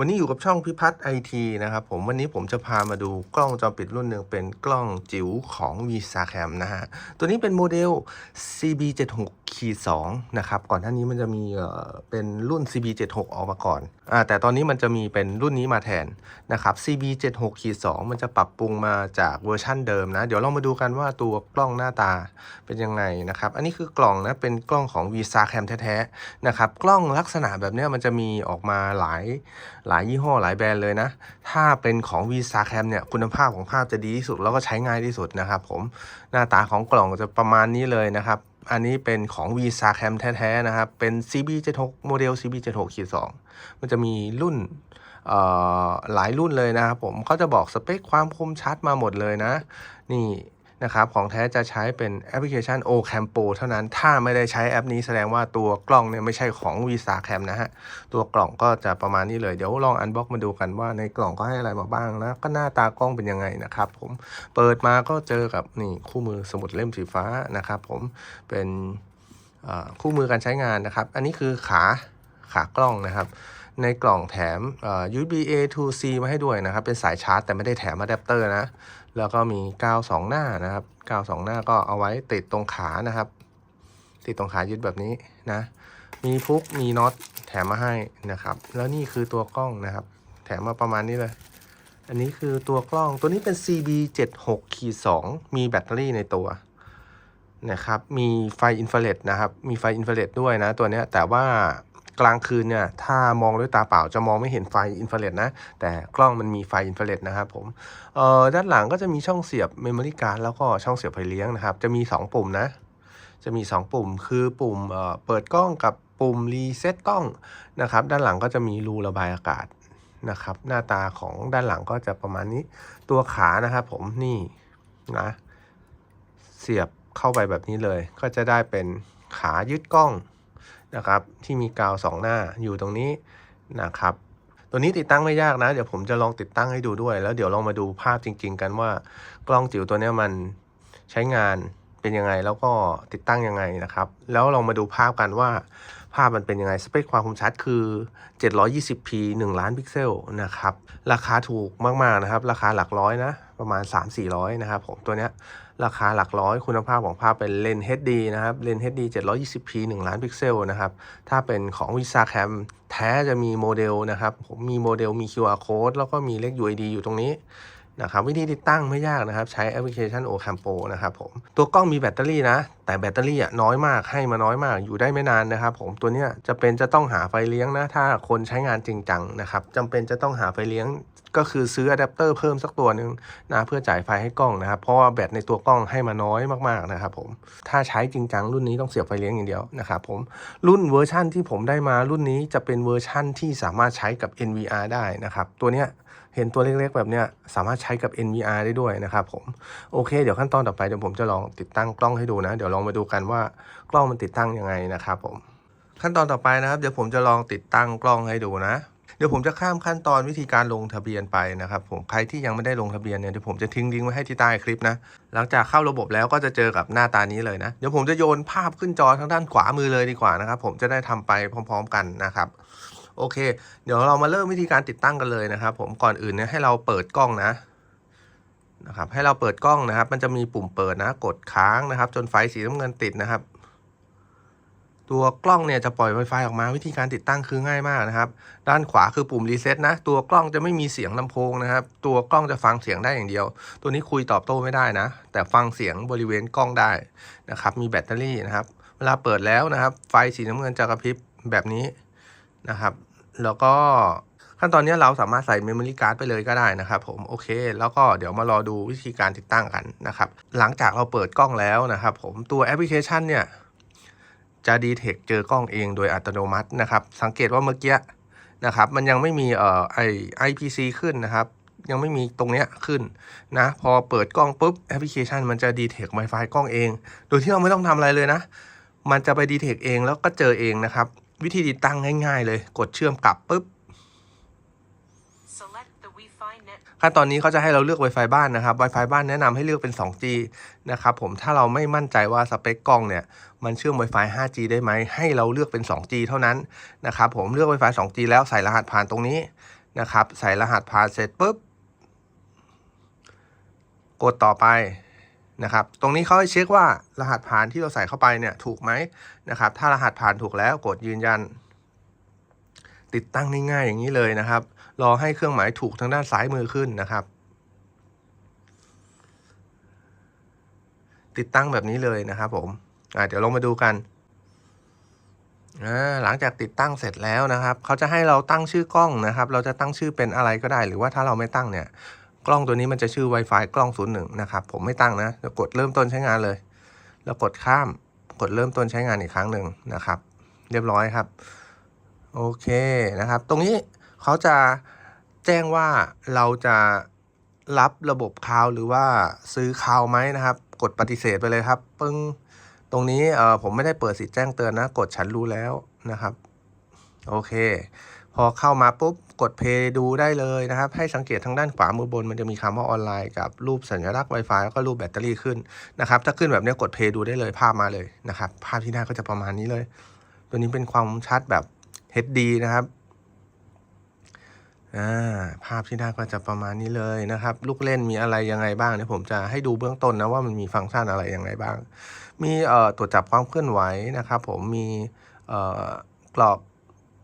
วันนี้อยู่กับช่องพิพัฒน์ไอทีนะครับผมวันนี้ผมจะพามาดูกล้องจอปิดรุ่นหนึ่งเป็นกล้องจิ๋วของ v s a c a m นะฮะ ตัวนี้เป็นโมเดล CB76 ขีด2นะครับ ก่อนหน้านี้มันจะมีเอ่อเป็นรุ่น CB76 ออกมาก่อนอ่าแต่ตอนนี้มันจะมีเป็นรุ่นนี้มาแทนนะครับ CB76 ขีด2มันจะปรับปรุงมาจากเวอร์ชั่นเดิมนะ เดี๋ยวเรามาดูกันว่าตัวกล้องหน้าตาเป็นยังไงนะครับ อันนี้คือกล่องนะเป็นกล้องของ v s a c a m แท้ๆนะครับ กล้องลักษณะแบบนี้มันจะมีออกมาหลายหลายยี่ห้อหลายแบรนด์เลยนะ ถ้าเป็นของ v s a c a m เนี่ยคุณภาพของภาพจะดีที่สุดแล้วก็ใช้ง่ายที่สุดนะครับผมหน้าตาของกล่องจะประมาณนี้เลยนะครับอันนี้เป็นของ v s a c a m แท้ๆนะครับ เป็น CB76 โมเดล CB76 ขีด2มันจะมีรุ่นเอ่อหลายรุ่นเลยนะครับผมเขาจะบอกสเปคความคมชัดมาหมดเลยนะ นี่ นะครับของแท้จะใช้เป็นแอปพลิเคชัน Ocam Pro เท่านั้นถ้าไม่ได้ใช้แอปนี้แสดงว่าตัวกล้องเนี่ยไม่ใช่ของ v s a c a m นะฮะ ตัวกล่องก็จะประมาณนี้เลย เดี๋ยวลองอันบ็อกมาดูกันว่าในกล่องก็ให้อะไรมาบ้างนะก็หน้าตากล้องเป็นยังไงนะครับผมเปิดมาก็เจอกับนี่คู่มือสมุดเล่มสีฟ้านะครับผมเป็นคู่มือการใช้งานนะครับ อันนี้คือขาขากล้องนะครับ ในกล่องแถม USB A to C มาให้ด้วยนะครับ เป็นสายชาร์จแต่ไม่ได้แถมอะแดปเตอร์นะ แล้วก็มีกาวสองหน้านะครับกาวสองหน้าก็เอาไว้ติดตรงขานะครับ ติดตรงขายึดแบบนี้นะ มีฟุกมีน็อตแถมมาให้นะครับ แล้วนี่คือตัวกล้องนะครับ แถมมาประมาณนี้เลย อันนี้คือตัวกล้องตัวนี้เป็น CB 7 6ขีด2มีแบตเตอรี่ในตัวนะครับ มีไฟอินฟราเรดนะครับ มีไฟอินฟราเรดด้วยนะตัวนี้แต่ว่า กลางคืนเนี่ยถ้ามองด้วยตาเปล่าจะมองไม่เห็นไฟอินฟราเรดนะ แต่กล้องมันมีไฟอินฟราเรดนะครับผมเอ่อด้านหลังก็จะมีช่องเสียบเมมโมรี่การ์ดแล้วก็ช่องเสียบไฟเลี้ยงนะครับ จะมี 2 ปุ่มนะ จะมี 2 ปุ่ม คือปุ่มเอ่อเปิดกล้องกับปุ่มรีเซ็ตกล้องนะครับ ด้านหลังก็จะมีรูระบายอากาศนะครับ หน้าตาของด้านหลังก็จะประมาณนี้ตัวขานะครับผมนี่นะเสียบเข้าไปแบบนี้เลย ก็จะได้เป็นขายึดกล้อง นะครับที่มีกาวสองหน้าอยู่ตรงนี้นะครับ ตัวนี้ติดตั้งไม่ยากนะ เดี๋ยวผมจะลองติดตั้งให้ดูด้วย แล้วเดี๋ยวลองมาดูภาพจริง ๆ กันว่ากล้องจิ๋วตัวนี้มันใช้งานเป็นยังไงแล้วก็ติดตั้งยังไงนะครับ แล้วลองมาดูภาพกันว่า ภาพมันเป็นยังไง สเปคความคมชัดคือ 720p 1 ล้านพิกเซลนะครับ ราคาถูกมาก ๆ นะครับ ราคาหลักร้อยนะ ประมาณ 3-400 นะครับผมตัวเนี้ยราคาหลักร้อยคุณภาพของภาพเป็นเลนส์ HD นะครับเลนส์ HD 720p 1 ล้านพิกเซลนะครับ ถ้าเป็นของ v i s a c a m แท้จะมีโมเดลนะครับ ผมมีโมเดลมี QR code แล้วก็มีเลข UID อยู่ตรงนี้ นะครับวิธีติดตั้งไม่ยากนะครับ ใช้แอปพลิเคชัน Ocam Pro นะครับผมตัวกล้องมีแบตเตอรี่นะ แต่แบตเตอรี่อะน้อยมากให้มาน้อยมากอยู่ได้ไม่นานนะครับผมตัวเนี้ยจะเป็นจะต้องหาไฟเลี้ยงนะ ถ้าคนใช้งานจริงจังนะครับจำเป็นจะต้องหาไฟเลี้ยงก็คือซื้ออะแดปเตอร์เพิ่มสักตัวหนึ่งนะเพื่อจ่ายไฟให้กล้องนะครับ เพราะว่าแบตในตัวกล้องให้มาน้อยมากๆนะครับผมถ้าใช้จริงจังรุ่นนี้ต้องเสียบไฟเลี้ยงอย่างเดียวนะครับผมรุ่นเวอร์ชั่นที่ผมได้มารุ่นนี้จะเป็นเวอร์ชั่นที่สามารถใช้กับ NVR ได้นะครับตัวเนี้ย เห็นตัวเล็กๆ แบบเนี้ยสามารถใช้กับ NVR ได้ด้วยนะครับผมโอเค เดี๋ยวขั้นตอนต่อไปเดี๋ยวผมจะลองติดตั้งกล้องให้ดูนะ เดี๋ยวลองมาดูกันว่ากล้องมันติดตั้งยังไงนะครับผมขั้นตอนต่อไปนะครับเดี๋ยวผมจะลองติดตั้งกล้องให้ดูนะเดี๋ยวผมจะข้ามขั้นตอนวิธีการลงทะเบียนไปนะครับผมใครที่ยังไม่ได้ลงทะเบียนเนี่ยเดี๋ยวผมจะทิ้งลิงก์ไว้ให้ที่ใต้คลิปนะ หลังจากเข้าระบบแล้วก็จะเจอกับหน้าตานี้เลยนะ เดี๋ยวผมจะโยนภาพขึ้นจอทางด้านขวามือเลยดีกว่านะครับผมจะได้ทำไปพร้อม ๆ กันนะครับ โอเค เดี๋ยวเรามาเริ่มวิธีการติดตั้งกันเลยนะครับ ผมก่อนอื่นเนี่ยให้เราเปิดกล้องนะนะครับให้เราเปิดกล้องนะครับ มันจะมีปุ่มเปิดนะ กดค้างนะครับ จนไฟสีน้ำเงินติดนะครับ ตัวกล้องเนี่ยจะปล่อย Wi-Fi ออกมาวิธีการติดตั้งคือง่ายมากนะครับ ด้านขวาคือปุ่มรีเซ็ตนะ ตัวกล้องจะไม่มีเสียงลำโพงนะครับ ตัวกล้องจะฟังเสียงได้อย่างเดียว ตัวนี้คุยตอบโต้ไม่ได้นะ แต่ฟังเสียงบริเวณกล้องได้นะครับ มีแบตเตอรี่นะครับ เวลาเปิดแล้วนะครับ ไฟสีน้ำเงินจะกระพริบแบบนี้นะครับ แล้วก็ขั้นตอนนี้เราสามารถใส่เมมโมรี่การ์ดไปเลยก็ได้นะครับผมโอเค แล้วก็เดี๋ยวมารอดูวิธีการติดตั้งกันนะครับหลังจากเราเปิดกล้องแล้วนะครับผมตัวแอปพลิเคชันเนี่ยจะดีเทคเจอกล้องเองโดยอัตโนมัตินะครับ สังเกตว่าเมื่อกี้นะครับ มันยังไม่มีเอ่อไอ IPC ขึ้นนะครับ ยังไม่มีตรงเนี้ยขึ้นนะ พอเปิดกล้องปุ๊บแอปพลิเคชันมันจะดีเทค Wi-Fi กล้องเอง โดยที่เราไม่ต้องทำอะไรเลยนะ มันจะไปดีเทคเองแล้วก็เจอเองนะครับ วิธีติดตั้งง่ายๆ เลย กดเชื่อมกลับปุ๊บ Select the Wi-Fi net ขั้นตอนนี้เขาจะให้เราเลือก Wi-Fi บ้านนะครับ Wi-Fi บ้านแนะนำให้เลือกเป็น 2G นะครับผมถ้าเราไม่มั่นใจว่าสเปคกล้องเนี่ย มันเชื่อม Wi-Fi 5G ได้ไหม ให้เราเลือกเป็น 2G เท่านั้นนะครับผมเลือก Wi-Fi 2G แล้วใส่รหัสผ่านตรงนี้นะครับ ใส่รหัสผ่านเสร็จปุ๊บ กดต่อไป นะครับ ตรงนี้เขาให้เช็คว่ารหัสผ่านที่เราใส่เข้าไปเนี่ยถูกไหมนะครับ ถ้ารหัสผ่านถูกแล้วกดยืนยัน ติดตั้งง่ายๆอย่างนี้เลยนะครับ รอให้เครื่องหมายถูกทางด้านซ้ายมือขึ้นนะครับ ติดตั้งแบบนี้เลยนะครับผมเดี๋ยวลองมาดูกันหลังจากติดตั้งเสร็จแล้วนะครับ เขาจะให้เราตั้งชื่อกล้องนะครับ เราจะตั้งชื่อเป็นอะไรก็ได้ หรือว่าถ้าเราไม่ตั้งเนี่ย กล้องตัวนี้มันจะชื่อ Wi-Fi กล้อง 01 นะครับ ผมไม่ตั้งนะจะกดเริ่มต้นใช้งานเลย แล้วกดข้ามกดเริ่มต้นใช้งานอีกครั้งหนึ่งนะครับ เรียบร้อยครับ โอเคนะครับ ตรงนี้เขาจะแจ้งว่าเราจะรับระบบคาวหรือว่าซื้อคาวไหมนะครับ กดปฏิเสธไปเลยครับ ปึ้งตรงนี้เออผมไม่ได้เปิดสิทธิ์แจ้งเตือนนะ กดฉันรู้แล้วนะครับ โอเค พอเข้ามาปุ๊บกดเพย์ดูได้เลยนะครับ ให้สังเกตทางด้านขวามือบน มันจะมีคำว่าออนไลน์กับรูปสัญลักษณ์ Wi-Fi แล้วก็รูปแบตเตอรี่ขึ้นนะครับถ้าขึ้นแบบนี้กดเพย์ดูได้เลยภาพมาเลยนะครับภาพที่ได้ก็จะประมาณนี้เลย ตัวนี้เป็นความชัดแบบ HD นะครับภาพที่ได้ก็จะประมาณนี้เลยนะครับ ลูกเล่นมีอะไรยังไงบ้างเดี๋ยวผมจะให้ดูเบื้องต้นนะว่ามันมีฟังก์ชันอะไรยังไงบ้าง มีตรวจจับความเคลื่อนไหวนะครับ ผมมีกรอบ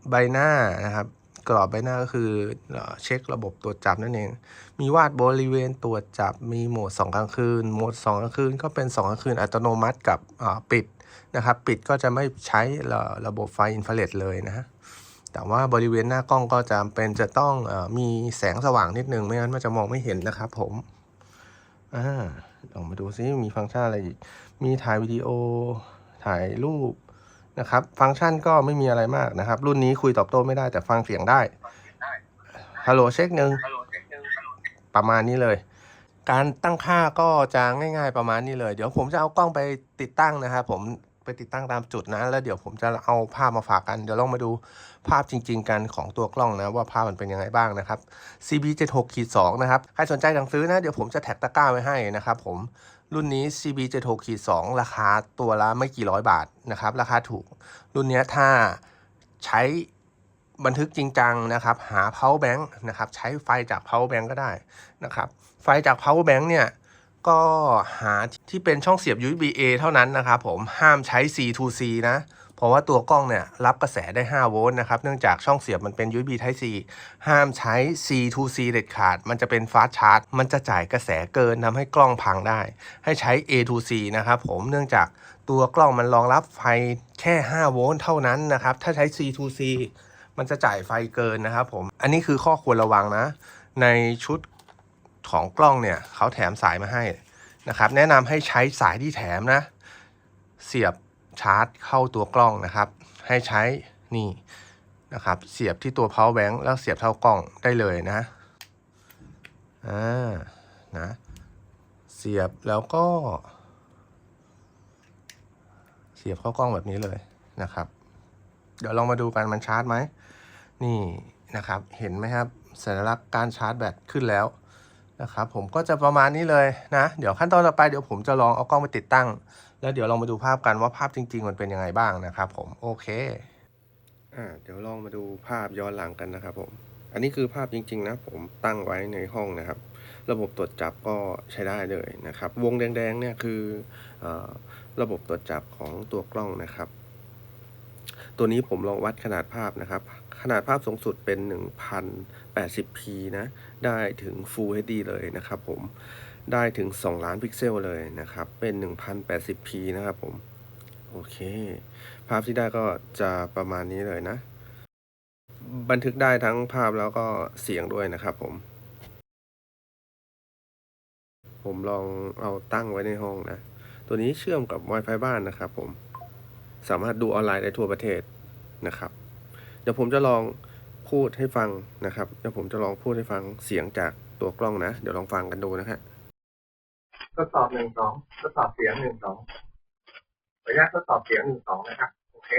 ใบหน้านะครับ กรอบใบหน้าก็คือเอเช็คระบบตรวจจับนั่นเอง มีวาดบริเวณตรวจจับมีโหมด 2 กลางคืน โหมด 2 กลางคืนก็เป็น 2 กลางคืนอัตโนมัติกับปิดนะครับ ปิดก็จะไม่ใช้ระบบไฟอินฟราเรดเลยนะแต่ว่าบริเวณหน้ากล้องก็จำเป็นจะต้องออมีแสงสว่างนิดนึงไม่งั้นมันจะมองไม่เห็นนะครับผมอ่าลองมาดูซิมีฟังก์ชันอะไรอีก มีถ่ายวิดีโอ ถ่ายรูป นะครับ ฟังก์ชันก็ไม่มีอะไรมากนะครับ รุ่นนี้คุยตอบโต้ไม่ได้แต่ฟังเสียงได้ฮัลโหลเช็คหนึ่งประมาณนี้เลย การตั้งค่าก็จะง่าย ๆ ประมาณนี้เลย เดี๋ยวผมจะเอากล้องไปติดตั้งนะครับผมไปติดตั้งตามจุดนะ แล้วเดี๋ยวผมจะเอาภาพมาฝากกัน เดี๋ยวลองมาดูภาพจริง ๆ กันของตัวกล้องนะ ว่าภาพมันเป็นยังไงบ้างนะครับ CB76 ขีด2นะครับ ใครสนใจสั่งซื้อนะ เดี๋ยวผมจะแท็กตะกร้าไว้ให้นะครับผม รุ่นนี้ CB76 ขีด2ราคาตัวละไม่กี่ร้อยบาทนะครับ ราคาถูก รุ่นนี้ถ้าใช้บันทึกจริงจังนะครับ หา power bank นะครับ ใช้ไฟจาก power bank ก็ได้นะครับ ไฟจาก power bank เนี่ย ก็หาที่เป็นช่องเสียบ USB A เท่านั้นนะครับผมห้ามใช้ C to C นะ เพราะว่าตัวกล้องเนี่ยรับกระแสได้ 5 โวลต์นะครับ เนื่องจากช่องเสียบมันเป็น USB Type C ห้ามใช้ C to C เด็ดขาด มันจะเป็นฟาสชาร์จ มันจะจ่ายกระแสเกินทำให้กล้องพังได้ ให้ใช้ A to C นะครับผม เนื่องจากตัวกล้องมันรองรับไฟแค่ 5 โวลต์เท่านั้นนะครับ ถ้าใช้ C to C มันจะจ่ายไฟเกินนะครับผม อันนี้คือข้อควรระวังนะ ในชุดของกล้องเนี่ยเขาแถมสายมาให้นะครับ แนะนำให้ใช้สายที่แถมนะ เสียบ ชาร์จเข้าตัวกล้องนะครับ ให้ใช้นี่นะครับ เสียบที่ตัว power bank แล้วเสียบเข้ากล้องได้เลยนะอ่านะเสียบแล้วก็ เสียบเข้ากล้องแบบนี้เลยนะครับ เดี๋ยวลองมาดูกันมันชาร์จไหมนี่นะครับ เห็นไหมครับสัญลักษณ์การชาร์จแบตขึ้นแล้ว นะครับผมก็จะประมาณนี้เลยนะ เดี๋ยวขั้นตอนต่อไปเดี๋ยวผมจะลองเอากล้องไปติดตั้ง แล้วเดี๋ยวลองมาดูภาพกันว่าภาพจริง ๆ มันเป็นยังไงบ้างนะครับผมโอเคอ่าเดี๋ยวลองมาดูภาพย้อนหลังกันนะครับผม อันนี้คือภาพจริง ๆ นะ ผมตั้งไว้ในห้องนะครับ ระบบตรวจจับก็ใช้ได้เลยนะครับ วงแดงๆเนี่ยคืออระบบตรวจจับของตัวกล้องนะครับ ตัวนี้ผมลองวัดขนาดภาพนะครับ นาดภาพสูงสุดเป็น 1080p นะ ได้ถึง Full HD เลยนะครับผม ได้ถึง 2 ล้านพิกเซลเลยนะครับ เป็น 1080p นะครับผม โอเค ภาพที่ได้ก็จะประมาณนี้เลยนะ บันทึกได้ทั้งภาพแล้วก็เสียงด้วยนะครับผม ผมลองเอาตั้งไว้ในห้องนะ ตัวนี้เชื่อมกับ Wi-Fi บ้านนะครับผม สามารถดูออนไลน์ได้ทั่วประเทศนะครับ เดี๋ยวผมจะลองพูดให้ฟังนะครับ เดี๋ยวผมจะลองพูดให้ฟังเสียงจากตัวกล้องนะ เดี๋ยวลองฟังกันดูนะฮะทดสอบหนึ่งสองทดสอบเสียงหนึ่งสองระยะทดสอบเสียงหนึ่งสองนะครับ โอเค